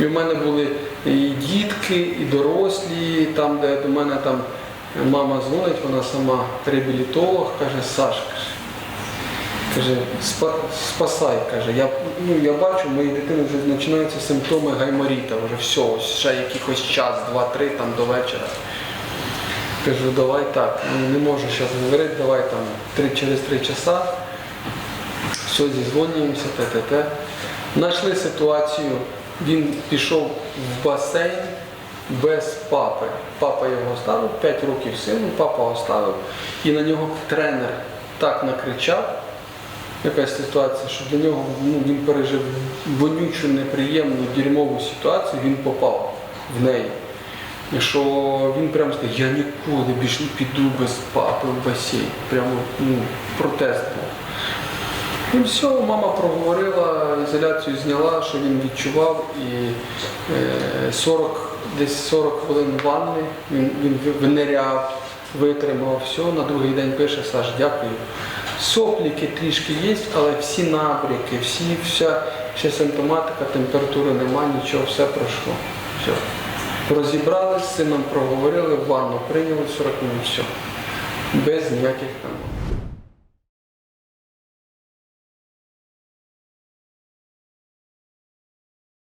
І в мене були і дітки, і дорослі, там, де до мене там мама дзвонить, вона сама реабілітолог, каже, Саш, каже, спасай, каже, я, ну, я бачу, у моєї дитини вже починаються симптоми гайморіта, вже все, ось ще якийсь час, два-три там до вечора. Кажу, давай так, ну, не можу зараз говорити, давай там три, через три часа. Все, зізвонюємося, те-те-те. Знайшли ситуацію, він пішов в басейн без папи. Папа його оставив, 5 років сину, папа оставив. І на нього тренер так накричав, якась ситуація, що для нього ну, він пережив вонючу, неприємну, дерьмову ситуацію, він попав в неї. І що він прямо сказав, я ніколи більше не піду без папи в басейн. Прямо ну, протест був. І все, мама проговорила, ізоляцію зняла, що він відчував, і е, 40, десь 40 хвилин ванни, він, він виниряв, витримав, все, на другий день пише, Саш, дякую. Сопліки трішки є, але всі набряки, всі, вся ще симптоматика, температури немає, нічого, все пройшло. Все. Розібрали з сином, проговорили, ванну прийняли 40 минут, все. Без ніяких там.